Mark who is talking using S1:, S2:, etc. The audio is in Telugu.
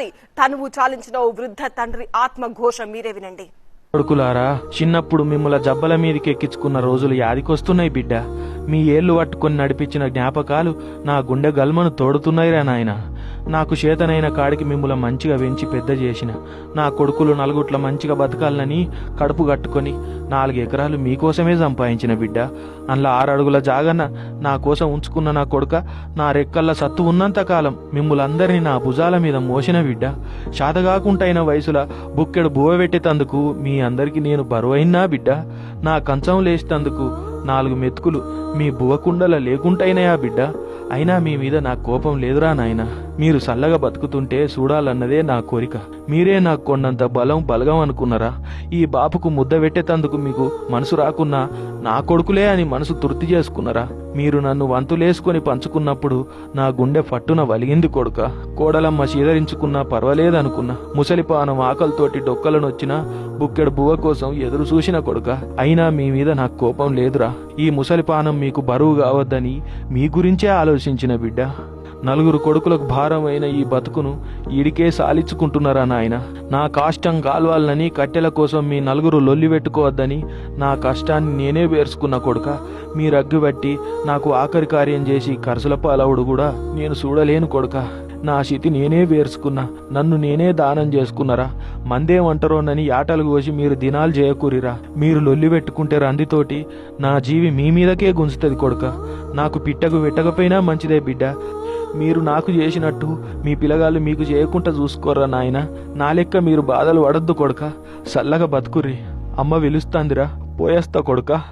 S1: రాత్రి తనువు చాలించిన ఓ వృద్ధ తండ్రి ఆత్మఘోష మీరే వినండి.
S2: కొడుకులారా చిన్నప్పుడు మిమ్మల జబ్బల మీదకి ఎక్కించుకున్న రోజులు యాదికొస్తున్నాయి బిడ్డ. మీ ఏళ్ళు పట్టుకొని నడిపించిన జ్ఞాపకాలు నా గుండె గల్మను తోడుతున్నాయిరా నాయన. నాకు చేతనైన కాడికి మిమ్మల్ని మంచిగా పెంచి పెద్ద చేసిన. నా కొడుకులు నలుగుట్ల మంచిగా బతకాలని కడుపు కట్టుకొని నాలుగు ఎకరాలు మీకోసమే సంపాదించిన బిడ్డ. అందులో ఆరు అడుగుల జాగన్న నా కోసం ఉంచుకున్న నా కొడుక నా రెక్కల్లో సత్తు ఉన్నంత కాలం మిమ్ములందరినీ నా భుజాల మీద మోసిన బిడ్డ. శాతగాకుంటైన వయసుల బుక్కెడు బువ్వ పెట్టేటందుకు మీ అందరికీ నేను బరువైనా బిడ్డ. నా కంచం లేచినందుకు నాలుగు మెతుకులు మీ బువకుండల లేకుంటైనాయా బిడ్డ. అయినా మీ మీద నా కోపం లేదురా నాయనా. మీరు చల్లగా బతుకుతుంటే చూడాలన్నదే నా కోరిక. మీరే నాకు కొన్నంత బలం బలగం అనుకున్నారా? ఈ బాపుకు ముద్ద పెట్టేటందుకు మీకు మనసు రాకున్నా నా కొడుకులే అని మనసు తృప్తి చేసుకున్నారా? మీరు నన్ను వంతులేసుకొని పంచుకున్నప్పుడు నా గుండె పట్టున వలిగింది కొడుక. కోడలమ్మ చీదరించుకున్నా పర్వాలేదనుకున్నా. ముసలిపానం ఆకలితోటి డొక్కలనొచ్చినా బుక్కెడు బువ్వ కోసం ఎదురు చూసిన కొడుక. అయినా మీ మీద నాకు కోపం లేదురా. ఈ ముసలిపానం మీకు బరువు కావద్దని మీ గురించే ఆలోచించిన బిడ్డ. నలుగురు కొడుకులకు భారమైన ఈ బతుకును ఇడికే సాలించుకుంటున్నారా నాయన? నా కాష్టం కాల్వాలని కట్టెల కోసం మీ నలుగురు లొల్లిపెట్టుకోవద్దని నా కష్టాన్ని నేనే వేర్చుకున్న కొడుక. మీ రగ్గుబట్టి నాకు ఆఖరి కార్యం చేసి కరసల పాలవుడు కూడా నేను చూడలేను కొడుక. నా శితి నేనే వేర్చుకున్నా. నన్ను నేనే దానం చేసుకున్నారా? మందేమంటారోనని ఆటలు కోసి మీరు దినాలు చేయకూరిరా. మీరు లొల్లి పెట్టుకుంటే రందితోటి నా జీవి మీ మీదకే గుంజుతుంది కొడుక. నాకు పిట్టకు పెట్టకపోయినా మంచిదే బిడ్డ. మీరు నాకు చేసినట్టు మీ పిల్లగాళ్ళు మీకు చేయకుండా చూసుకోర్రా నాయన. నా లెక్క మీరు బాధలు పడద్దు కొడుక. చల్లగా బతుకుర్రి. అమ్మ వెలుస్తాందిరా. పోయేస్తా కొడుకా.